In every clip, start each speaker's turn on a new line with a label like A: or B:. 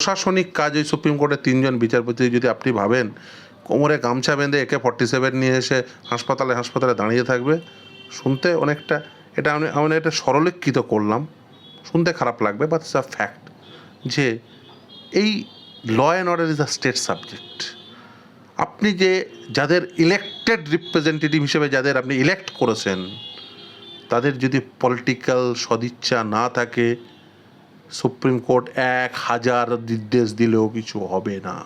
A: প্রশাসনিক কাজ ওই সুপ্রিম কোর্টের তিনজন বিচারপতি, যদি আপনি ভাবেন কোমরে গামছা বেঁধে একে ফর্টি সেভেন নিয়ে এসে হাসপাতালে হাসপাতালে দাঁড়িয়ে থাকবে, শুনতে অনেকটা, এটা আমি আমি এটা সরলীকৃত করলাম, শুনতে খারাপ লাগবে বাট ইটস আ ফ্যাক্ট যে এই law and order is a state subject আপনি যে যাদের ইলেক্টেড রিপ্রেজেন্টেটিভ হিসেবে যাদের আপনি ইলেক্ট করেছেন, তাদের যদি পলিটিক্যাল সদিচ্ছা না থাকে সুপ্রিম কোর্ট এক হাজার নির্দেশ দিলেও কিছু হবে না।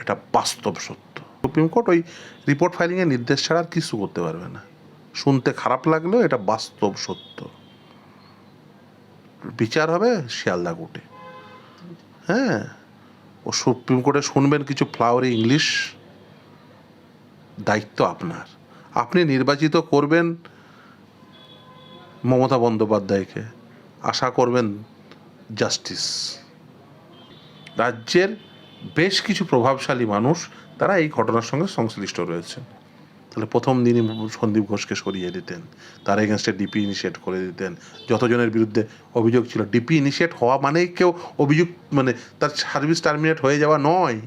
A: এটা বাস্তব সত্য। সুপ্রিম কোর্ট ওই রিপোর্ট ফাইলিংয়ের নির্দেশ ছাড়া আর কিছু করতে পারবে না। শুনতে খারাপ লাগলেও এটা বাস্তব সত্য। বিচার হবে শিয়ালদা কোর্টে। হ্যাঁ ও সুপ্রিম কোর্টে শুনবেন কিছু ফ্লাওয়ারি ইংলিশ। দায়িত্ব আপনার। আপনি নির্বাচিত করবেন মমতা বন্দ্যোপাধ্যায়কে। আশা করবেন জাস্টিস। রাজ্যের বেশ কিছু প্রভাবশালী মানুষ তারা এই ঘটনার সঙ্গে সংশ্লিষ্ট রয়েছে। তাহলে প্রথম দিনই সন্দীপ ঘোষকে সরিয়ে দিতেন। তার এগেনস্টে ডিপি ইনিশিয়েট করে দিতেন। যতজনের বিরুদ্ধে অভিযোগ ছিল ডিপি ইনিশিয়েট হওয়া মানেই কেউ অভিযোগ মানে তার সার্ভিস টার্মিনেট হয়ে যাওয়া নয়।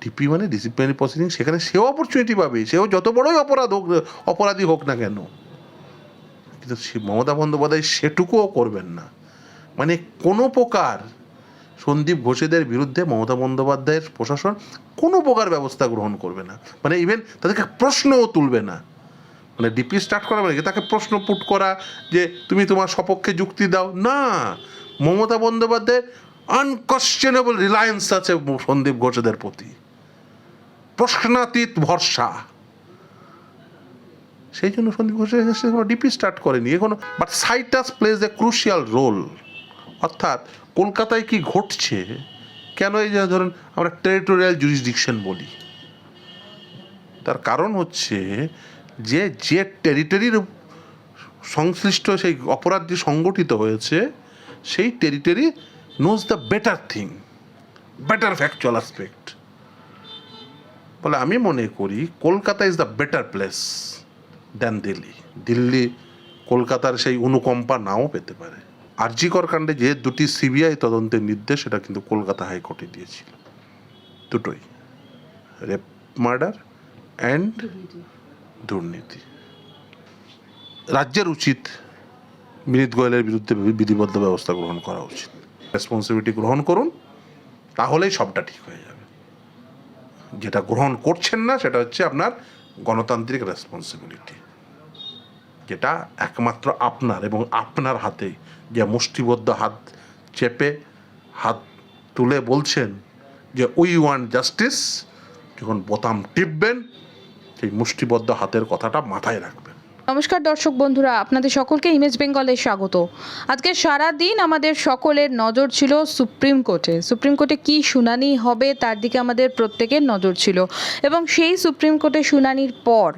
A: ডিপি মানে ডিসিপ্লিনারি প্রসিডিং সেখানে সেও অপরচুনিটি পাবে। সেও যত বড়ই অপরাধ হোক, অপরাধী হোক না কেন। কিন্তু মমতা বন্দ্যোপাধ্যায় সেটুকুও করবেন না। মানে কোনো প্রকার সন্দীপ ঘোষেদের বিরুদ্ধে মমতা বন্দ্যোপাধ্যায়ের প্রশাসন কোনো প্রকার ব্যবস্থা গ্রহণ করবে না। মানে ইভেন তাদেরকে প্রশ্নও তুলবে না। মানে ডিপি স্টার্ট করা মানে তাকে প্রশ্ন পুট করা যে তুমি তোমার সপক্ষে যুক্তি দাও। না, মমতা বন্দ্যোপাধ্যায়ের আনকোশ্চেনেবল রিলায়েন্স আছে সন্দীপ ঘোষেদের প্রতি। প্রশ্নাতীত ভরসা। সেই জন্য সন্দীপ ঘোষের কোনো ডিপি স্টার্ট করেনি। এখনও but citus plays a crucial role অর্থাৎ কলকাতায় কি ঘটছে? কেন এই যে ধরুন আমরা টেরিটোরিয়াল জুরিসডিকশন বলি? তার কারণ হচ্ছে যে যে টেরিটরির সংশ্লিষ্ট সেই অপরাধ অপরাধটি সংগঠিত হয়েছে, সেই territory knows the better thing better factual aspect বলে আমি মনে করি Kolkata is the better place then Delhi Delhi কলকাতার সেই অনুকম্পা নাও পেতে পারে। আরজিকর কাণ্ডে যে দুটি সিবিআই তদন্তের নির্দেশ, সেটা কিন্তু কলকাতা হাইকোর্টে দিয়েছিল। দুটোই। রেপ মার্ডার অ্যান্ড দুর্নীতি। রাজ্যের উচিত বিনীত গোয়েলের বিরুদ্ধে বিধিবদ্ধ ব্যবস্থা গ্রহণ করা উচিত। রেসপন্সিবিলিটি গ্রহণ করুন, তাহলেই সবটা ঠিক হয়ে যাবে। যেটা গ্রহণ করছেন না, সেটা হচ্ছে আপনার গণতান্ত্রিক রেসপন্সিবিলিটি যেটা একমাত্র আপনার এবং আপনার হাতে। যে মুষ্টিবদ্ধ হাত চেপে, হাত তুলে বলছেন যে উই ওয়ান্ট জাস্টিস যখন বোতাম টিপবেন, সেই মুষ্টিবদ্ধ হাতের কথাটা মাথায় রাখবেন।
B: নমস্কার দর্শক বন্ধুরা, আপনাদের সকলকে ইমেজ বেঙ্গলে স্বাগত। আজকে সারা দিন আমাদের সকলের নজর ছিল সুপ্রিম কোর্টে। সুপ্রিম কোর্টে কি শুনানি হবে তার দিকে আমাদের প্রত্যেকের নজর ছিল। এবং সেই সুপ্রিম কোর্টে শুনানির পর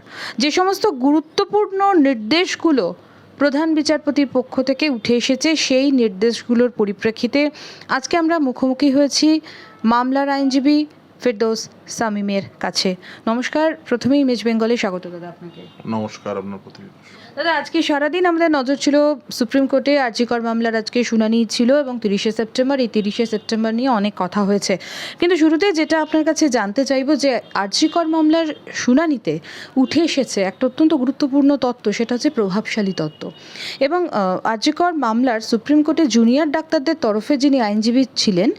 B: যে সমস্ত গুরুত্বপূর্ণ নির্দেশগুলো প্রধান বিচারপতির পক্ষ থেকে উঠে এসেছে, সেই নির্দেশগুলোর পরিপ্রেক্ষিতে আজকে আমরা মুখোমুখি হয়েছি মামলার আইনজীবী ফেরদৌস সামিমের কাছে। নমস্কার প্রথমেই ইমেজ বেঙ্গলে স্বাগত দাদা আপনাকে।
A: নমস্কার আপনার প্রতি
B: দাদা, আজকে সারাদিন আমাদের নজর ছিল সুপ্রিম কোর্টে, আর্জিকর মামলার আজকে শুনানি ছিল এবং তিরিশে সেপ্টেম্বর, এই তিরিশে সেপ্টেম্বর নিয়ে অনেক কথা হয়েছে। কিন্তু শুরুতে যেটা আপনার কাছে জানতে চাইব যে আর্জিকর মামলার শুনানিতে উঠে এসেছে একটা অত্যন্ত গুরুত্বপূর্ণ তত্ত্ব, সেটা হচ্ছে প্রভাবশালী তত্ত্ব। এবং আর্জিকর মামলার সুপ্রিম কোর্টে জুনিয়র ডাক্তারদের তরফে যিনি আইনজীবী ছিলেন,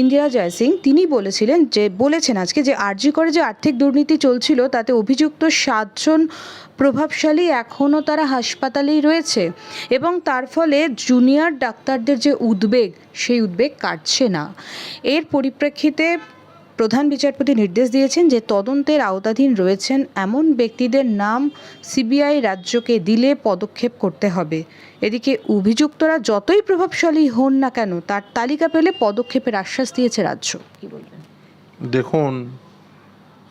B: ইন্দিরা জয়সিং তিনি বলেছিলেন যে, বলেছেন আজকে যে আরজি করে যে আর্থিক দুর্নীতি চলছিল, তাতে অভিযুক্ত সাতজন প্রভাবশালী এখনও তারা হাসপাতালেই রয়েছে এবং তার ফলে জুনিয়র ডাক্তারদের যে উদ্বেগ, সেই উদ্বেগ কাটছে না। এর পরিপ্রেক্ষিতে প্রধান বিচারপতি নির্দেশ দিয়েছেন যে তদন্তের আওতাধীন রয়েছেন এমন ব্যক্তিদের নাম সিবিআই রাজ্যকে দিলে পদক্ষেপ করতে হবে। এদিকে অভিযুক্তরা যতই প্রভাবশালী হন না কেন, তার তালিকা পেলে পদক্ষেপের আশ্বাস দিয়েছে রাজ্য। কি বলবেন?
A: দেখুন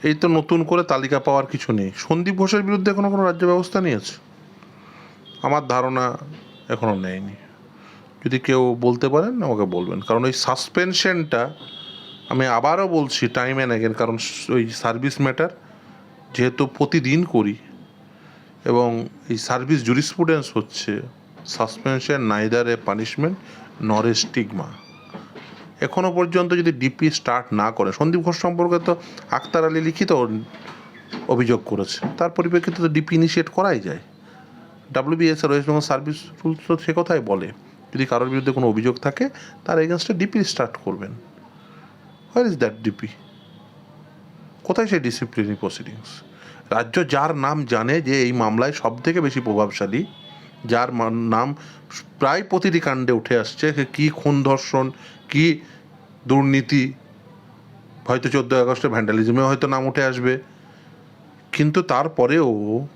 A: এই তো নতুন করে তালিকা পাওয়ার কিছু নেই। সন্দীপ ঘোষের বিরুদ্ধে কোনো কোনো রাজ্য ব্যবস্থা নিয়েছে? আমার ধারণা এখনও নেয়নি। যদি কেউ বলতে পারেন, আমাকে বলবেন। কারণ ওই সাসপেনশনটা আমি আবারও বলছি টাইম অ্যান্ড অ্যাগেন কারণ ওই সার্ভিস ম্যাটার যেহেতু প্রতিদিন করি এবং এই সার্ভিস জুরিসপ্রুডেন্স হচ্ছে suspension neither a punishment nor a stigma এখনও পর্যন্ত যদি ডিপি স্টার্ট না করে, সন্দীপ ঘোষ সম্পর্কে তো আক্তার আলী লিখিত অভিযোগ করেছে। তার পরিপ্রেক্ষিতে তো ডিপি ইনিশিয়েট করাই যায়। WBS West Bengal service rules তো সে কথাই বলে, যদি কারোর বিরুদ্ধে কোনো অভিযোগ থাকে, তার এগেনস্টে ডিপি স্টার্ট করবেন। হোয়ার ইজ দ্যাট ডিপি কোথায় সেই ডিসিপ্লিনারি প্রসিডিংস রাজ্য যার নাম জানে যে এই মামলায় সব থেকে বেশি প্রভাবশালী, যার নাম প্রায় প্রতিটি কাণ্ডে উঠে আসছে কী খুন ধর্ষণ কী দুর্নীতি? হয়তো চোদ্দোই আগস্টে ভ্যান্ডালিজমে হয়তো নাম উঠে আসবে। কিন্তু তারপরেও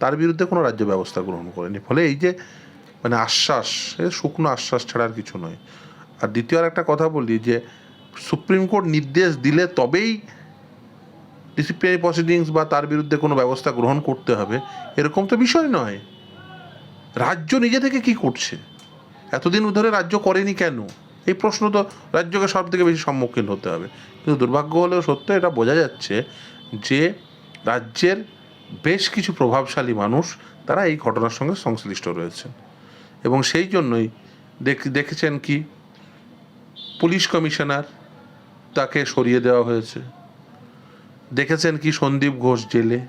A: তার বিরুদ্ধে কোনো রাজ্য ব্যবস্থা গ্রহণ করেনি। ফলে এই যে মানে আশ্বাস শুকনো আশ্বাস ছাড়া আর কিছু নয়। আর দ্বিতীয় একটা কথা বলি যে, সুপ্রিম কোর্ট নির্দেশ দিলে তবেই ডিসিপ্লিনারি প্রসিডিংস বা তার বিরুদ্ধে কোনো ব্যবস্থা গ্রহণ করতে হবে, এরকম তো বিষয় নয়। রাজ্য নিজে থেকে কি করছে? এতদিন ধরে রাজ্য করেনি কেন? এই প্রশ্ন তো রাজ্যকে সব থেকে বেশি সম্মুখীন হতে হবে। কিন্তু দুর্ভাগ্য হলেও সত্য এটা বোঝা যাচ্ছে যে রাজ্যের বেশ কিছু প্রভাবশালী মানুষ তারা এই ঘটনার সঙ্গে সংশ্লিষ্ট রয়েছেন। এবং সেই জন্যই দেখ, দেখেছেন কি, পুলিশ কমিশনার তাকে সরিয়ে দেওয়া হয়েছে। দেখেছেন কি সন্দীপ ঘোষ জেলে?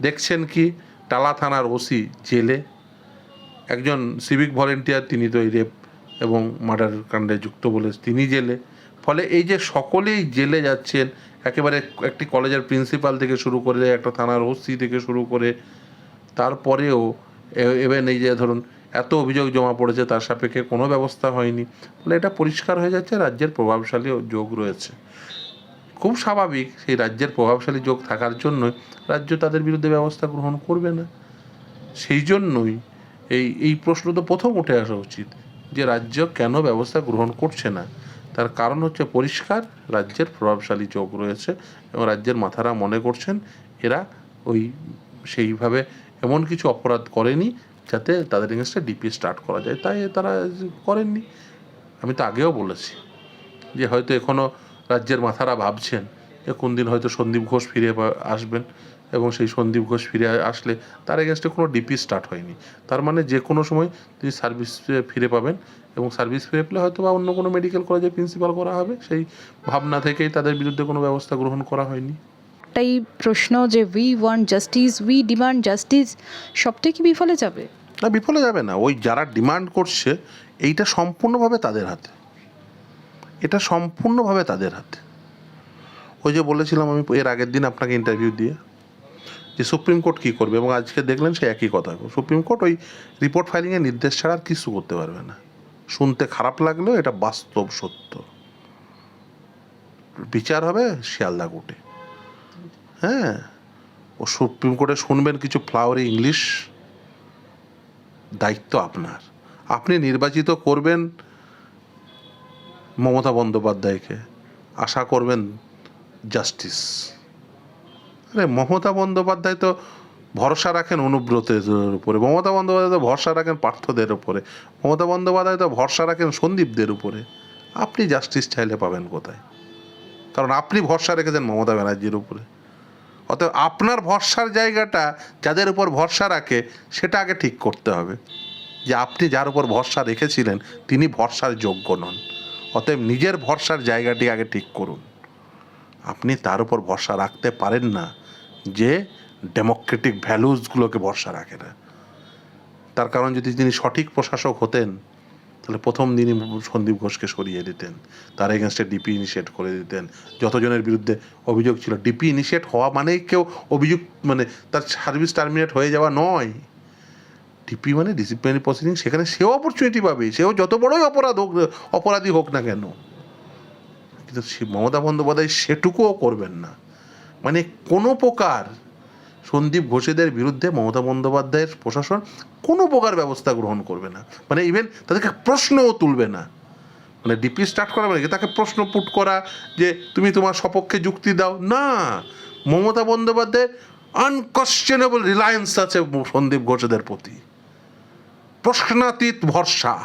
A: দেখছেন কি টালা থানার ওসি জেলে? একজন সিভিক ভলেন্টিয়ার তিনি তো এই রেপ এবং মার্ডার কাণ্ডে যুক্ত বলে তিনি জেলে। ফলে এই যে সকলেই জেলে যাচ্ছেন, একেবারে একটি কলেজের প্রিন্সিপাল থেকে শুরু করে একটা থানার ওসি থেকে শুরু করে, তারপরেও এভেন এই যে ধরুন এত অভিযোগ জমা পড়েছে তার সাপেক্ষে কোনো ব্যবস্থা হয়নি। ফলে এটা পরিষ্কার হয়ে যাচ্ছে, রাজ্যের প্রভাবশালী যোগ রয়েছে। খুব স্বাভাবিক সেই রাজ্যের প্রভাবশালী যোগ থাকার জন্যই রাজ্য তাদের বিরুদ্ধে ব্যবস্থা গ্রহণ করবে না। সেই জন্যই এই এই প্রশ্ন তো প্রথম উঠে আসা উচিত। যে রাজ্য কেন ব্যবস্থা গ্রহণ করছে না, তার কারণ হচ্ছে পরিষ্কার, রাজ্যের প্রভাবশালী চোখ রয়েছে এবং রাজ্যের মাথারা মনে করছেন এরা ওই সেইভাবে এমন কিছু অপরাধ করেনি যাতে তাদের এগেনস্টে ডিপি স্টার্ট করা যায়। তাই তারা করেননি। আমি তো আগেও বলেছি যে হয়তো এখনও রাজ্যের মাথারা ভাবছেন যে কোন দিন হয়তো সন্দীপ ঘোষ ফিরে আসবেন। এবং সেই সন্দীপ ঘোষ ফিরে আসলে তার এগেনস্টে কোনো ডিপি স্টার্ট হয়নি। তার মানে যে কোনো সময় তিনি সার্ভিস ফিরে পাবেন এবং সার্ভিস ফিরে পেলে হয়তো বা অন্য কোনো মেডিকেল কলেজে প্রিন্সিপাল করা হবে। সেই ভাবনা থেকেই তাদের বিরুদ্ধে কোনো ব্যবস্থা গ্রহণ করা হয়নি।
B: একটাই প্রশ্ন যে we want justice we demand justice সবটাই কি বিফলে যাবে?
A: না বিফলে যাবে না। ওই যারা ডিমান্ড করছে এইটা সম্পূর্ণভাবে তাদের হাতে। এটা সম্পূর্ণভাবে তাদের হাতে। ওই যে বলেছিলাম আমি এর আগের দিন আপনাকে ইন্টারভিউ দিয়ে। যে সুপ্রিম কোর্ট কী করবে এবং আজকে দেখলেন সে একই কথা। সুপ্রিম কোর্ট ওই রিপোর্ট ফাইলিংয়ের নির্দেশ ছাড়া আর কিছু করতে পারবে না। শুনতে খারাপ লাগলেও এটা বাস্তব সত্য। বিচার হবে শিয়ালদা কোর্টে। হ্যাঁ ও সুপ্রিম কোর্টে শুনবেন কিছু ফ্লাওয়ারি ইংলিশ দায়িত্ব আপনার। আপনি নির্বাচিত করবেন মমতা বন্দ্যোপাধ্যায়কে। আশা করবেন জাস্টিস আরে মমতা বন্দ্যোপাধ্যায় তো ভরসা রাখেন অনুব্রতের উপরে, মমতা বন্দ্যোপাধ্যায় তো ভরসা রাখেন পার্থদের উপরে, মমতা বন্দ্যোপাধ্যায় তো ভরসা রাখেন সন্দীপদের উপরে। আপনি জাস্টিস চাইলে পাবেন কোথায়? কারণ আপনি ভরসা রেখেছেন মমতা ব্যানার্জির উপরে। অতএব আপনার ভরসার জায়গাটা যাদের উপর ভরসা রাখে, সেটা আগে ঠিক করতে হবে। যে আপনি যার উপর ভরসা রেখেছিলেন, তিনি ভরসার যোগ্য নন। অতএব নিজের ভরসার জায়গাটি আগে ঠিক করুন। আপনি তার উপর ভরসা রাখতে পারেন না যে ডেমোক্রেটিক ভ্যালুসগুলোকে ভরসা রাখে না। তার কারণ যদি তিনি সঠিক প্রশাসক হতেন, তাহলে প্রথম দিনই সন্দীপ ঘোষকে সরিয়ে দিতেন, তার এগেনস্টে ডিপি ইনিশিয়েট করে দিতেন। যতজনের বিরুদ্ধে অভিযোগ ছিল ডিপি ইনিশিয়েট হওয়া মানেই কেউ অভিযোগ মানে তার সার্ভিস টার্মিনেট হয়ে যাওয়া নয়। ডিপি মানে ডিসিপ্লিনারি প্রসিডিং সেখানে সেও অপরচুনিটি পাবে, সেও যত বড়ই অপরাধ হোক, অপরাধী হোক না কেন। কিন্তু মমতা বন্দ্যোপাধ্যায় সেটুকুও করবেন না। মানে কোনো প্রকার সন্দীপ ঘোষেদের বিরুদ্ধে মমতা বন্দ্যোপাধ্যায়ের প্রশাসন কোনো প্রকার ব্যবস্থা গ্রহণ করবে না। মানে ইভেন তাদেরকে প্রশ্নও তুলবে না। মানে ডিপি স্টার্ট করা মানে তাকে প্রশ্ন পুট করা যে তুমি তোমার সপক্ষে যুক্তি দাও। না! মমতা বন্দ্যোপাধ্যায়ের আনকোশ্চেনেবল রিলায়েন্স আছে সন্দীপ ঘোষেদের প্রতি। প্রশ্নাতীত ভরসা।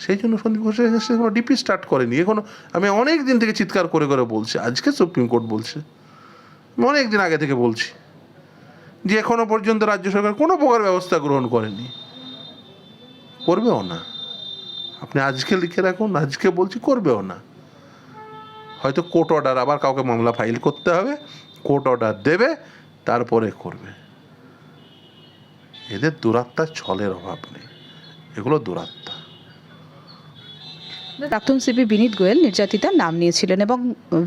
A: সেই জন্য সন্দীপ ঘোষের কোনো ডিপি স্টার্ট করেনি। এখনও আমি অনেক দিন থেকে চিৎকার করে করে বলছি, আজকে সুপ্রিম কোর্ট বলছে। আমি অনেক দিন আগে থেকে বলছি যে এখনও পর্যন্ত রাজ্য সরকার কোনো প্রকার ব্যবস্থা গ্রহণ করেনি। করবেও না। আপনি আজকে লিখে রাখুন, আজকে বলছি করবেও না। হয়তো কোর্ট অর্ডার আবার কাউকে মামলা ফাইল করতে হবে, কোর্ট অর্ডার দেবে, তারপরে করবে। এদের দুরাত্মার ছলের অভাব নেই। এগুলো দুরাত্মা।
B: প্রাক্তন সিপি বিনীত গোয়েল নির্যাতিতার নাম নিয়েছিলেন এবং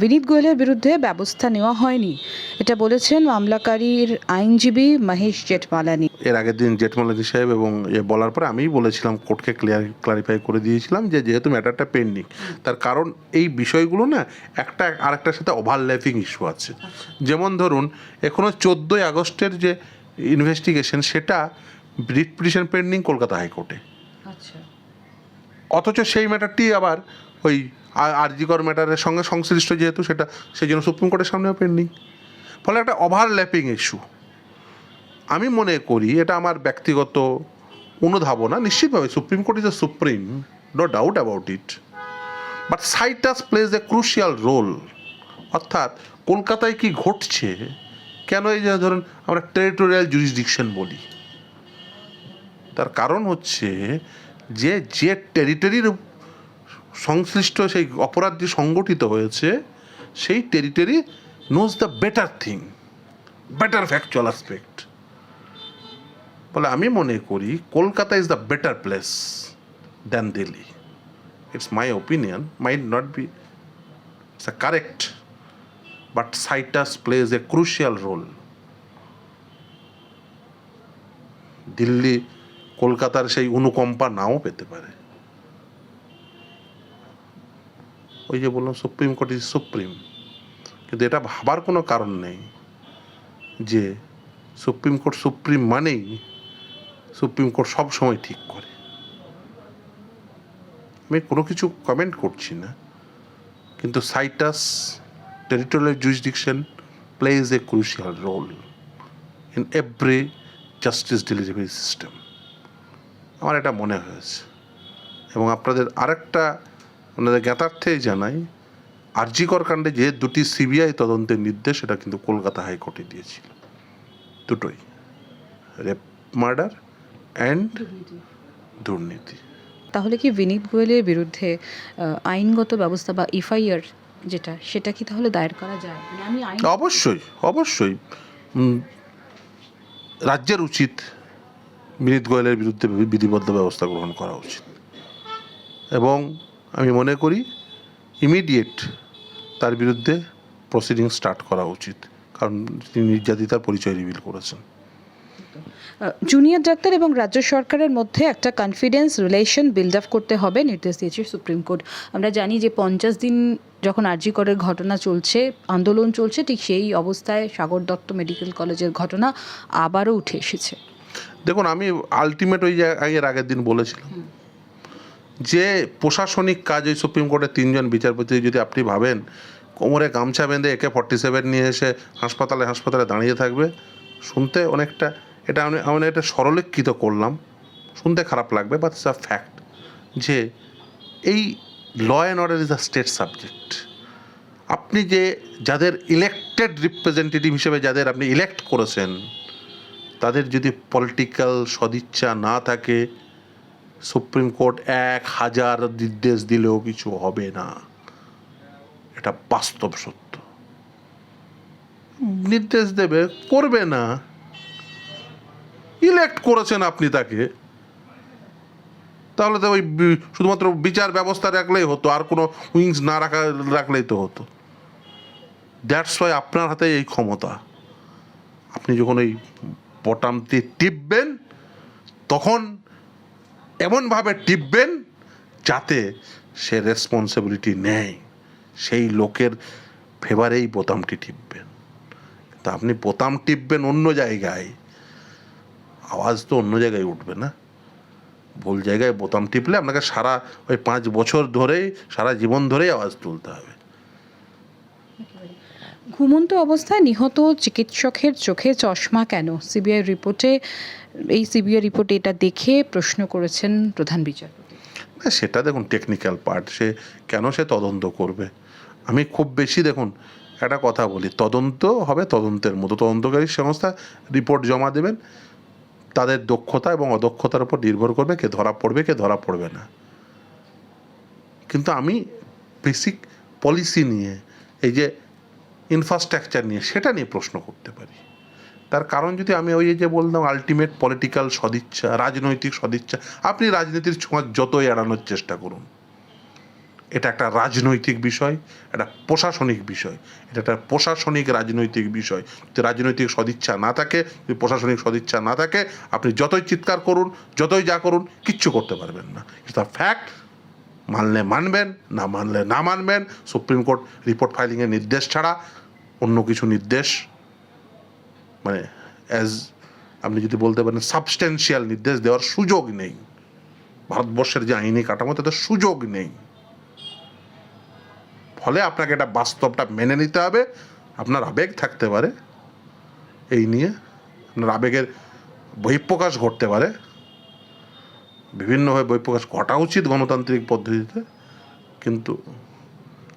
B: বিনীত গোয়েলের বিরুদ্ধে ব্যবস্থা নেওয়া হয়নি। এটা বলেছেন মামলাকারীর আইনজীবী মহেশ জেঠমালানি।
A: এর আগের দিন জেঠমালানি সাহেব এবং এ বলার পরে আমিই বলেছিলাম কোর্টকে ক্লিয়ার ক্লারিফাই করে দিয়েছিলাম যে যেহেতু ম্যাটারটা পেন্ডিং তার কারণ এই বিষয়গুলো না একটা আরেকটার সাথে ওভারল্যাপিং ইস্যু আছে। যেমন ধরুন এখনও চোদ্দোই আগস্টের যে ইনভেস্টিগেশন সেটা রিট পিটিশন পেন্ডিং কলকাতা হাইকোর্টে।
B: আচ্ছা।
A: অথচ সেই ম্যাটারটি আবার ওই আরজিকর ম্যাটারের সঙ্গে সংশ্লিষ্ট যেহেতু সেটা, সেই জন্য সুপ্রিম কোর্টের সামনেও পেন্ডিং ফলে একটা ওভারল্যাপিং ইস্যু আমি মনে করি এটা আমার ব্যক্তিগত অনুধাবনা, নিশ্চিতভাবে Supreme Court is a supreme no doubt about it but situs plays a crucial role অর্থাৎ কলকাতায় কি ঘটছে, কেন এই যে ধরুন আমরা টেরিটোরিয়াল জুরিসডিকশন বলি? তার কারণ হচ্ছে যে যে টেরিটরির সংশ্লিষ্ট সেই অপরাধ যে সংগঠিত হয়েছে, সেই territory knows the better thing better factual aspect বলে আমি মনে করি Kolkata is the better place than Delhi it's my opinion might not be it's a correct but situs plays a crucial role Delhi কলকাতার সেই অনুকম্পা নাও পেতে পারে। ওই যে বললাম সুপ্রিম কোর্ট ইজ সুপ্রিম কিন্তু এটা ভাবার কোনো কারণ নেই যে সুপ্রিম কোর্ট সুপ্রিম মানেই সুপ্রিম কোর্ট সব সময় ঠিক করে। আমি কোনো কিছু কমেন্ট করছি না। কিন্তু situs territorial jurisdiction plays a crucial role in every justice delivery system আমার এটা মনে হয়েছে। এবং আপনাদের আরেকটা আপনাদের জ্ঞাতার্থেই জানাই আরজিকর কাণ্ডে যে দুটি সিবিআই তদন্তের নির্দেশ সেটা কিন্তু কলকাতা হাইকোর্টে দিয়েছিল। দুটোই। রেপ মার্ডার অ্যান্ড দুর্নীতি।
B: তাহলে কি বিনীত গোয়েলের বিরুদ্ধে আইনগত ব্যবস্থা বা এফআইআর যেটা সেটা কি তাহলে দায়ের করা যায়? মানে আমি
A: অবশ্যই অবশ্যই। রাজ্যের উচিত বিনীত গোয়েলের বিরুদ্ধে বিধিবদ্ধ ব্যবস্থা গ্রহণ করা উচিত। এবং আমি মনে করি ইমিডিয়েট তার বিরুদ্ধে প্রসিডিং স্টার্ট করা উচিত, কারণ তিনি নির্যাতিতার পরিচয় রিভিল করেছেন।
B: জুনিয়র ডাক্তার এবং রাজ্য সরকারের মধ্যে একটা কনফিডেন্স রিলেশন বিল্ড আপ করতে হবে, নির্দেশ দিয়েছে সুপ্রিম কোর্ট। আমরা জানি যে পঞ্চাশ দিন যখন আরজি করের ঘটনা চলছে, আন্দোলন চলছে, ঠিক সেই অবস্থায় সাগর দত্ত মেডিকেল কলেজের ঘটনা আবারও উঠে এসেছে।
A: দেখুন আমি আলটিমেট ওই যে এর আগের দিন বলেছিলাম যে প্রশাসনিক কাজ ওই সুপ্রিম কোর্টের তিনজন বিচারপতি যদি আপনি ভাবেন কোমরে গামছা বেঁধে একে ফর্টি সেভেন নিয়ে এসে হাসপাতালে হাসপাতালে দাঁড়িয়ে থাকবে শুনতে অনেকটা এটা আমি আমি এটা সরলীকৃত করলাম শুনতে খারাপ লাগবে বাট ইটস আ ফ্যাক্ট যে এই law and order is a state subject আপনি যে যাদের ইলেক্টেড রিপ্রেজেন্টেটিভ হিসেবে যাদের আপনি ইলেক্ট করেছেন তাদের যদি পলিটিক্যাল সদিচ্ছা না থাকে সুপ্রিম কোর্ট এক হাজার নির্দেশ দিলেও কিছু হবে না। এটা বাস্তব সত্য। নির্দেশ দেবে, করবে না। ইলেক্ট করেছেন আপনি তাকে। তাহলে তো ওই শুধুমাত্র বিচার ব্যবস্থা রাখলেই হতো, আর কোনো উইংস না রাখা, রাখলেই তো হতো। দ্যাটস ওয়াই আপনার হাতে এই ক্ষমতা। আপনি যখন ওই বটামটি টিপবেন, তখন এমনভাবে টিপবেন যাতে সে রেসপন্সিবিলিটি নেয়। সেই লোকের ফেভারেই বোতামটি টিপবেন। তা আপনি বোতাম টিপবেন অন্য জায়গায়, আওয়াজ তো অন্য জায়গায় উঠবে না। ভুল জায়গায় বোতাম টিপলে আপনাকে সারা ওই পাঁচ বছর ধরেই, সারা জীবন ধরেই আওয়াজ তুলতে হবে।
B: ঘুমন্ত অবস্থায় নিহত চিকিৎসকের চোখে চশমা কেন? সিবিআই রিপোর্টে, এই সিবিআই রিপোর্টে এটা দেখে প্রশ্ন করেছেন প্রধান বিচারপতি।
A: সেটা দেখুন টেকনিক্যাল পার্ট সে কেন সে তদন্ত করবে? আমি খুব বেশি দেখুন, একটা কথা বলি, তদন্ত হবে তদন্তের মতো। তদন্তকারী সংস্থা রিপোর্ট জমা দেবেন, তাদের দক্ষতা এবং অদক্ষতার উপর নির্ভর করবে কে ধরা পড়বে, কে ধরা পড়বে না। কিন্তু আমি বেসিক পলিসি নিয়ে, এই যে ইনফ্রাস্ট্রাকচার নিয়ে, সেটা নিয়ে প্রশ্ন করতে পারি। তার কারণ যদি আমি ওই যে বললাম আলটিমেট পলিটিক্যাল সদিচ্ছা, রাজনৈতিক সদিচ্ছা, আপনি রাজনীতির ছোঁয়া যতই এড়ানোর চেষ্টা করুন, এটা একটা রাজনৈতিক বিষয় একটা প্রশাসনিক বিষয়, এটা একটা প্রশাসনিক রাজনৈতিক বিষয়। যদি রাজনৈতিক সদিচ্ছা না থাকে, যদি প্রশাসনিক সদিচ্ছা না থাকে, আপনি যতই চিৎকার করুন, যতই যা করুন, কিচ্ছু করতে পারবেন না। এটা ফ্যাক্ট মানলে মানবেন, না মানলে না মানবেন সুপ্রিম কোর্ট রিপোর্ট ফাইলিংয়ের নির্দেশ ছাড়া অন্য কিছু নির্দেশ মানে অ্যাজ আপনি যদি বলতে পারেন সাবস্টেন্সিয়াল নির্দেশ দেওয়ার সুযোগ নেই। ভারতবর্ষের যে আইনি কাঠামো, তাতে সুযোগ নেই। ফলে আপনাকে এটা বাস্তবটা মেনে নিতে হবে। আপনার আবেগ থাকতে পারে। এই নিয়ে আপনার আবেগের বহিঃপ্রকাশ ঘটতে পারে। বিভিন্নভাবে বহিঃপ্রকাশ ঘটা উচিত গণতান্ত্রিক পদ্ধতিতে। কিন্তু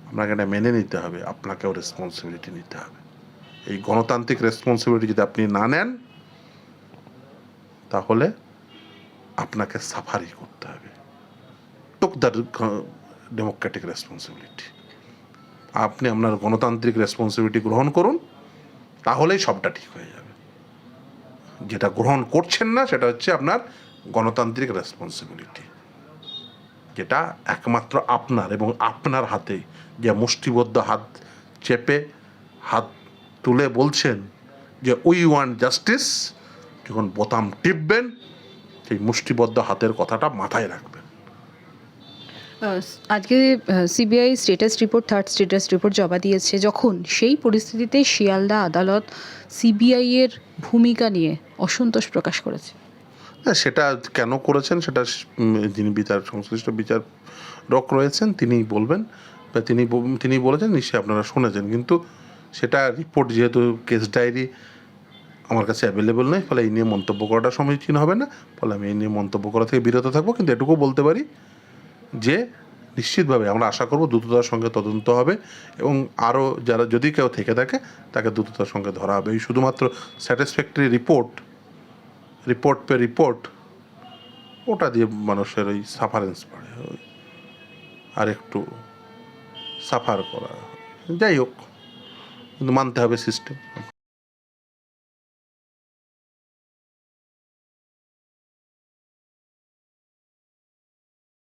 A: আপনাকে এটা মেনে নিতে হবে আপনাকেও রেসপন্সিবিলিটি নিতে হবে। এই গণতান্ত্রিক রেসপন্সিবিলিটি যদি আপনি না নেন, তাহলে আপনাকে সাফারি করতে হবে। টুক দ্য ডেমোক্রেটিক রেসপন্সিবিলিটি আপনি আপনার গণতান্ত্রিক রেসপন্সিবিলিটি গ্রহণ করুন, তাহলেই সবটা ঠিক হয়ে যাবে। যেটা গ্রহণ করছেন না, সেটা হচ্ছে আপনার গণতান্ত্রিক রেসপন্সিবিলিটি যেটা একমাত্র আপনার এবং আপনার হাতে। যে মুষ্টিবদ্ধ হাত চেপে হাত তুলে বলছেন যে উই ওয়ান্ট জাস্টিস যখন বোতাম টিপবেন, সেই মুষ্টিবদ্ধ হাতের কথাটা মাথায় রাখবেন।
B: আজকে CBI status report, third status report জমা দিয়েছে যখন সেই পরিস্থিতিতে শিয়ালদা আদালত সিবিআইয়ের ভূমিকা নিয়ে অসন্তোষ প্রকাশ করেছে।
A: সেটা কেন করেছেন সেটা যিনি বিচার সংশ্লিষ্ট বিচার বিচারক রয়েছেন, তিনিই বলবেন। বা তিনি তিনি বলেছেন, নিশ্চয়ই আপনারা শুনেছেন। কিন্তু সেটা রিপোর্ট যেহেতু কেস ডায়েরি আমার কাছে অ্যাভেলেবল নয়, ফলে এই নিয়ে মন্তব্য করাটা সমীচীন হবে না। ফলে আমি এই নিয়ে মন্তব্য করা থেকে বিরত থাকব। কিন্তু এটুকু বলতে পারি যে, নিশ্চিতভাবে আমরা আশা করব দ্রুততার সঙ্গে তদন্ত হবে এবং আরও যারা যদি কেউ থেকে থাকে, তাকে দ্রুততার সঙ্গে ধরা হবে। এই শুধুমাত্র satisfactory report report pay report ওটা দিয়ে মানুষের ওই সাফারেন্স বাড়ে, ওই আর একটু সাফার করা। যাই হোক, কিন্তু মানতে হবে সিস্টেম